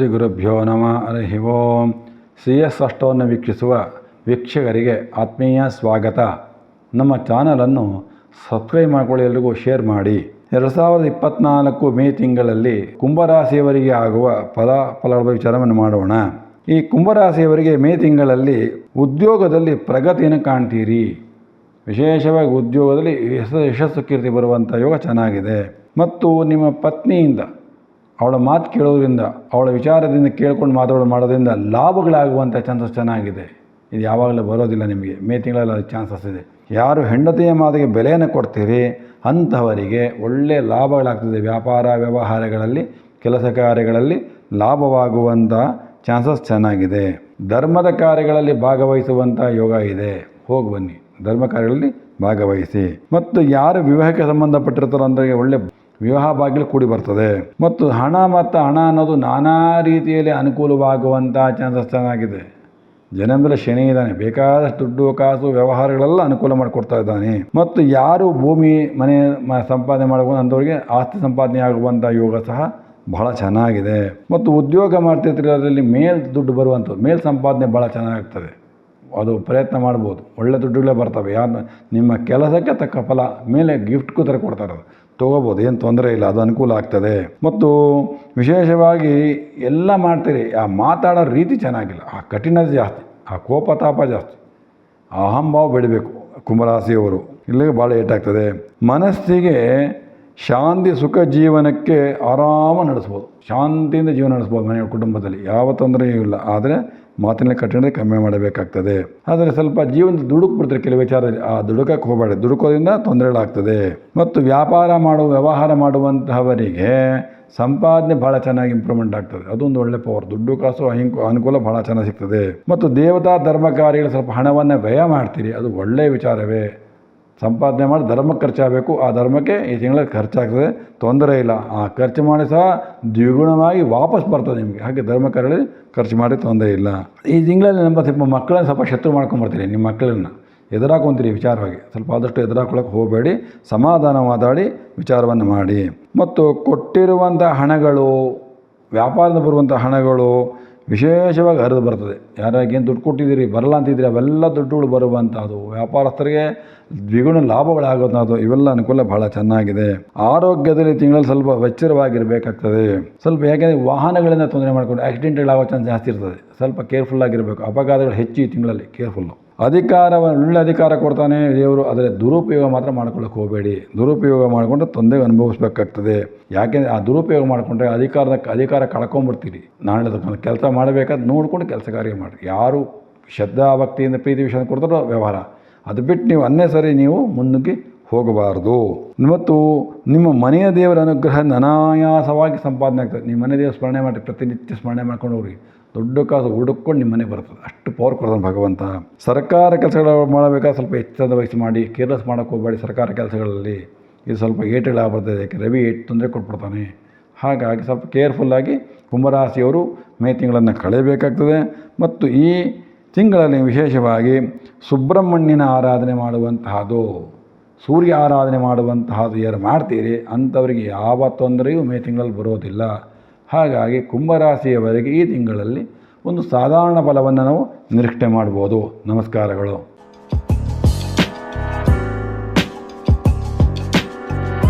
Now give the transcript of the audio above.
ಶ್ರೀ ಗುರುಭ್ಯೋ ನಮ. ಹರಿ ಓಂ. C S ಅಷ್ಟವನ್ನು ವೀಕ್ಷಿಸುವ ವೀಕ್ಷಕರಿಗೆ ಆತ್ಮೀಯ ಸ್ವಾಗತ. ನಮ್ಮ ಚಾನಲನ್ನು ಸಬ್ಸ್ಕ್ರೈಬ್ ಮಾಡಿಕೊಳ್ಳಿ, ಎಲ್ರಿಗೂ ಶೇರ್ ಮಾಡಿ. ಎರಡು ಸಾವಿರದ ಇಪ್ಪತ್ತ್ನಾಲ್ಕು ಮೇ ತಿಂಗಳಲ್ಲಿ ಕುಂಭರಾಶಿಯವರಿಗೆ ಆಗುವ ಫಲ ಫಲಗಳ ವಿಚಾರವನ್ನು ಮಾಡೋಣ. ಈ ಕುಂಭರಾಶಿಯವರಿಗೆ ಮೇ ತಿಂಗಳಲ್ಲಿ ಉದ್ಯೋಗದಲ್ಲಿ ಪ್ರಗತಿಯನ್ನು ಕಾಣ್ತೀರಿ. ವಿಶೇಷವಾಗಿ ಉದ್ಯೋಗದಲ್ಲಿ ಯಶಸ್ಸು ಕೀರ್ತಿ ಬರುವಂಥ ಯೋಗ ಚೆನ್ನಾಗಿದೆ. ಮತ್ತು ನಿಮ್ಮ ಪತ್ನಿಯಿಂದ ಅವಳ ಮಾತು ಕೇಳೋದ್ರಿಂದ, ಅವಳ ವಿಚಾರದಿಂದ ಕೇಳ್ಕೊಂಡು ಮಾತಾಡೋ ಮಾಡೋದ್ರಿಂದ ಲಾಭಗಳಾಗುವಂಥ ಚಾನ್ಸಸ್ ಚೆನ್ನಾಗಿದೆ. ಇದು ಯಾವಾಗಲೂ ಬರೋದಿಲ್ಲ ನಿಮಗೆ. ಮೇ ತಿಂಗಳಲ್ಲಿ ಚಾನ್ಸಸ್ ಇದೆ. ಯಾರು ಹೆಂಡತಿಯ ಮಾತಿಗೆ ಬೆಲೆಯನ್ನು ಕೊಡ್ತೀರಿ, ಅಂಥವರಿಗೆ ಒಳ್ಳೆಯ ಲಾಭಗಳಾಗ್ತದೆ. ವ್ಯಾಪಾರ, ವ್ಯವಹಾರಗಳಲ್ಲಿ, ಕೆಲಸ ಕಾರ್ಯಗಳಲ್ಲಿ ಲಾಭವಾಗುವಂಥ ಚಾನ್ಸಸ್ ಚೆನ್ನಾಗಿದೆ. ಧರ್ಮದ ಕಾರ್ಯಗಳಲ್ಲಿ ಭಾಗವಹಿಸುವಂಥ ಯೋಗ ಇದೆ. ಹೋಗಿ ಬನ್ನಿ. ಧರ್ಮ ಕಾರ್ಯಗಳಲ್ಲಿ ಭಾಗವಹಿಸಿ. ಮತ್ತು ಯಾರು ವಿವಾಹಕ್ಕೆ ಸಂಬಂಧಪಟ್ಟಿರ್ತಾರೋ ಅಂದರೆ ಒಳ್ಳೆ ವಿವಾಹ ಬಾಗಿಲು ಕೂಡಿ ಬರ್ತದೆ. ಮತ್ತು ಹಣ ಮತ್ತು ಹಣ ಅನ್ನೋದು ನಾನಾ ರೀತಿಯಲ್ಲಿ ಅನುಕೂಲವಾಗುವಂಥ ಚಂದ್ರಸ್ಥಾನ ಆಗಿದೆ ಜನಂದ್ರ ಶನಿ ಇದ್ದಾನೆ. ಬೇಕಾದಷ್ಟು ದುಡ್ಡು, ಕಾಸು, ವ್ಯವಹಾರಗಳೆಲ್ಲ ಅನುಕೂಲ ಮಾಡಿಕೊಡ್ತಾ ಇದ್ದಾನೆ. ಮತ್ತು ಯಾರು ಭೂಮಿ, ಮನೆ ಸಂಪಾದನೆ ಮಾಡ್ಕೊಂಡು ಅಂಥವ್ರಿಗೆ ಆಸ್ತಿ ಸಂಪಾದನೆ ಆಗುವಂಥ ಯೋಗ ಸಹ ಬಹಳ ಚೆನ್ನಾಗಿದೆ. ಮತ್ತು ಉದ್ಯೋಗ ಮಾಡ್ತಿರ್ತಿರೋದ್ರಲ್ಲಿ ಮೇಲ್ ದುಡ್ಡು ಬರುವಂಥದ್ದು, ಮೇಲ್ ಸಂಪಾದನೆ ಭಾಳ ಚೆನ್ನಾಗ್ತದೆ ಅದು ಪ್ರಯತ್ನ ಮಾಡ್ಬೋದು. ಒಳ್ಳೆ ದುಡ್ಡುಗಳೇ ಬರ್ತವೆ. ಯಾವ ನಿಮ್ಮ ಕೆಲಸಕ್ಕೆ ತಕ್ಕ ಫಲ, ಮೇಲೆ ಗಿಫ್ಟ್ ಥರ ಕೊಡ್ತಾರೆ ಅದು. ತೊಗೋಬೋದು, ಏನು ತೊಂದರೆ ಇಲ್ಲ, ಅದು ಅನುಕೂಲ ಆಗ್ತದೆ. ಮತ್ತು ವಿಶೇಷವಾಗಿ ಎಲ್ಲ ಮಾಡ್ತೀರಿ, ಆ ಮಾತಾಡೋ ರೀತಿ ಚೆನ್ನಾಗಿಲ್ಲ. ಆ ಕಠಿಣತೆ ಜಾಸ್ತಿ, ಆ ಕೋಪ ತಾಪ ಜಾಸ್ತಿ. ಅಹಂಭಾವ ಬೆಳಿಬೇಕು ಕುಂಭರಾಶಿಯವರು. ಇಲ್ಲಿಗೆ ಭಾಳ ಏಟಾಗ್ತದೆ ಮನಸ್ಸಿಗೆ ಶಾಂತಿ, ಸುಖ ಜೀವನಕ್ಕೆ ಆರಾಮ ನಡೆಸ್ಬೋದು. ಶಾಂತಿಯಿಂದ ಜೀವನ ನಡೆಸ್ಬೋದು ಮನೆಯ ಕುಟುಂಬದಲ್ಲಿ. ಯಾವ ತೊಂದರೆಯೂ ಇಲ್ಲ. ಆದರೆ ಮಾತಿನ ಕಠಿಣತೆ ಕಮ್ಮಿ ಮಾಡಬೇಕಾಗ್ತದೆ. ಆದರೆ ಸ್ವಲ್ಪ ಜೀವನದ ದುಡುಕು ಬಿಡ್ತಾರೆ ಕೆಲವು ವಿಚಾರ ಆ ದುಡುಕಕ್ಕೆ ಹೋಗಬೇಡಿ. ದುಡುಕೋದ್ರಿಂದ ತೊಂದರೆಗಳಾಗ್ತದೆ. ಮತ್ತು ವ್ಯಾಪಾರ ಮಾಡುವ ವ್ಯವಹಾರ ಮಾಡುವಂತಹವರಿಗೆ ಸಂಪಾದನೆ ಭಾಳ ಚೆನ್ನಾಗಿ ಇಂಪ್ರೂವ್ಮೆಂಟ್ ಆಗ್ತದೆ. ಅದೊಂದು ಒಳ್ಳೆ ಪವರ್ ದುಡ್ಡು ಕಾಸು ಅಹಿಂಕು, ಅನುಕೂಲ ಭಾಳ ಚೆನ್ನಾಗಿ ಸಿಗ್ತದೆ. ಮತ್ತು ದೇವತಾ ಧರ್ಮ ಕಾರ್ಯಗಳು ಸ್ವಲ್ಪ ಹಣವನ್ನು ವ್ಯಯ ಮಾಡ್ತೀರಿ. ಅದು ಒಳ್ಳೆಯ ವಿಚಾರವೇ. ಸಂಪಾದನೆ ಮಾಡಿ ಧರ್ಮಕ್ಕೆ ಖರ್ಚಾಗಬೇಕು. ಆ ಧರ್ಮಕ್ಕೆ ಈ ತಿಂಗಳ ಖರ್ಚಾಗ್ತದೆ. ತೊಂದರೆ ಇಲ್ಲ. ಆ ಖರ್ಚು ಮಾಡಿ ಸಹ ದ್ವಿಗುಣವಾಗಿ ವಾಪಸ್ ಬರ್ತದೆ ನಿಮಗೆ. ಹಾಗೆ ಧರ್ಮ ಖರ್ಚು ಮಾಡಿ ತೊಂದರೆ ಇಲ್ಲ. ಈ ತಿಂಗಳಲ್ಲಿ ನಮ್ಮ ಸ್ವಲ್ಪ ಮಕ್ಕಳನ್ನು ಸ್ವಲ್ಪ ಶತ್ರು ಮಾಡ್ಕೊಂಬರ್ತೀರಿ ನಿಮ್ಮ ಮಕ್ಕಳನ್ನ. ಎದುರಾಕೊಂತೀರಿ ವಿಚಾರವಾಗಿ. ಸ್ವಲ್ಪ ಆದಷ್ಟು ಎದುರಾಕೊಳ್ಳೋಕೆ ಹೋಗಬೇಡಿ. ಸಮಾಧಾನ ಮಾತಾಡಿ ವಿಚಾರವನ್ನು ಮಾಡಿ. ಮತ್ತು ಕೊಟ್ಟಿರುವಂಥ ಹಣಗಳು ವ್ಯಾಪಾರದ ಬರುವಂಥ ಹಣಗಳು ವಿಶೇಷವಾಗಿ ಹರಿದು ಬರ್ತದೆ. ಯಾರ್ಯಾಗೇನು ದುಡ್ಡು ಕೊಟ್ಟಿದ್ದೀರಿ, ಬರಲ್ಲ ಅಂತಿದ್ದೀರಿ, ಅವೆಲ್ಲ ದುಡ್ಡುಗಳು ಬರುವಂಥದ್ದು ವ್ಯಾಪಾರಸ್ಥರಿಗೆ ದ್ವಿಗುಣ ಲಾಭಗಳಾಗುವಂಥದ್ದು ಇವೆಲ್ಲ ಅನುಕೂಲ ಬಹಳ ಚೆನ್ನಾಗಿದೆ. ಆರೋಗ್ಯದಲ್ಲಿ ತಿಂಗಳಲ್ಲಿ ಸ್ವಲ್ಪ ಎಚ್ಚರವಾಗಿರಬೇಕಾಗ್ತದೆ. ಸ್ವಲ್ಪ ಯಾಕೆಂದರೆ ವಾಹನಗಳಿಂದ ತೊಂದರೆ ಮಾಡಿಕೊಂಡು ಆಕ್ಸಿಡೆಂಟ್ಗಳಾಗೋ ಚಾನ್ಸ್ ಜಾಸ್ತಿ ಇರ್ತದೆ. ಸ್ವಲ್ಪ ಕೇರ್ಫುಲ್ ಆಗಿರಬೇಕು. ಅಪಘಾತಗಳು ಹೆಚ್ಚು ಈ ತಿಂಗಳಲ್ಲಿ. ಕೇರ್ಫುಲ್ಲು ಅಧಿಕಾರವ ಒಳ್ಳೆ ಅಧಿಕಾರ ಕೊಡ್ತಾನೆ ದೇವರು, ಆದರೆ ದುರುಪಯೋಗ ಮಾತ್ರ ಮಾಡ್ಕೊಳ್ಳೋಕೆ ಹೋಗಬೇಡಿ. ದುರುಪಯೋಗ ಮಾಡಿಕೊಂಡು ತೊಂದರೆ ಅನುಭವಿಸ್ಬೇಕಾಗ್ತದೆ. ಯಾಕೆಂದರೆ ಆ ದುರುಪಯೋಗ ಮಾಡಿಕೊಂಡ್ರೆ ಅಧಿಕಾರದ ಅಧಿಕಾರ ಕಳ್ಕೊಂಬಿಡ್ತೀರಿ. ನಾಳೆ ಕೆಲಸ ಮಾಡಬೇಕಾದ್ರೆ ನೋಡ್ಕೊಂಡು ಕೆಲಸ ಕಾರ್ಯ ಮಾಡಿ ಯಾರು ಶ್ರದ್ಧಾ, ಭಕ್ತಿಯಿಂದ ಪ್ರೀತಿ ವಿಷಯ ಕೊಡ್ತಾರೋ ವ್ಯವಹಾರ. ಅದು ಬಿಟ್ಟು ನೀವು ಅನ್ನೇ ಸರಿ ನೀವು ಮುನ್ನುಗ್ಗಿ ಹೋಗಬಾರ್ದು. ಮತ್ತು ನಿಮ್ಮ ಮನೆಯ ದೇವರ ಅನುಗ್ರಹ ಅನಾಯಾಸವಾಗಿ ಸಂಪಾದನೆ ಆಗ್ತದೆ. ನಿಮ್ಮ ಮನೆ ದೇವರ ಸ್ಮರಣೆ ಮಾಡಿ ಪ್ರತಿನಿತ್ಯ ಸ್ಮರಣೆ ಮಾಡ್ಕೊಂಡು ಹೋಗ್ರಿ. ದೊಡ್ಡ ಕಾಸು ಹುಡುಕೊಂಡು ನಿಮ್ಮ ಬರ್ತದೆ. ಅಷ್ಟು ಪವರ್ ಕೊಡ್ತಾನೆ ಭಗವಂತ. ಸರ್ಕಾರ ಕೆಲಸಗಳು ಮಾಡಬೇಕಾದ್ರೆ ಸ್ವಲ್ಪ ಎಚ್ಚರದ ವಹಿಸಿ ಮಾಡಿ ಕೇರ್ಲೆಸ್ ಮಾಡೋಕ್ಕೆ ಹೋಗಬೇಡಿ ಸರ್ಕಾರ ಕೆಲಸಗಳಲ್ಲಿ. ಇದು ಸ್ವಲ್ಪ ಏಟುಗಳಾಗ್ಬರ್ತದೆ ಯಾಕೆ ರವಿ ಏಟು ತೊಂದರೆ ಕೊಟ್ಬಿಡ್ತಾನೆ. ಹಾಗಾಗಿ ಸ್ವಲ್ಪ ಕೇರ್ಫುಲ್ಲಾಗಿ ಕುಂಭರಾಶಿಯವರು ಮೇ ತಿಂಗಳನ್ನು ಕಳೆಯಬೇಕಾಗ್ತದೆ. ಮತ್ತು ಈ ತಿಂಗಳಲ್ಲಿ ವಿಶೇಷವಾಗಿ ಸುಬ್ರಹ್ಮಣ್ಯನ ಆರಾಧನೆ ಮಾಡುವಂತಹದ್ದು ಸೂರ್ಯ ಆರಾಧನೆ ಮಾಡುವಂತಹದ್ದು ಯಾರು ಮಾಡ್ತೀರಿ, ಅಂಥವರಿಗೆ ಯಾವ ತೊಂದರೆಯೂ ಮೇ ತಿಂಗಳಲ್ಲಿ ಬರೋದಿಲ್ಲ. ಹಾಗಾಗಿ ಕುಂಭರಾಶಿಯವರಿಗೆ ಈ ತಿಂಗಳಲ್ಲಿ ಒಂದು ಸಾಧಾರಣ ಫಲವನ್ನು ನಾವು ನಿರೀಕ್ಷೆ ಮಾಡ್ಬೋದು. ನಮಸ್ಕಾರಗಳು.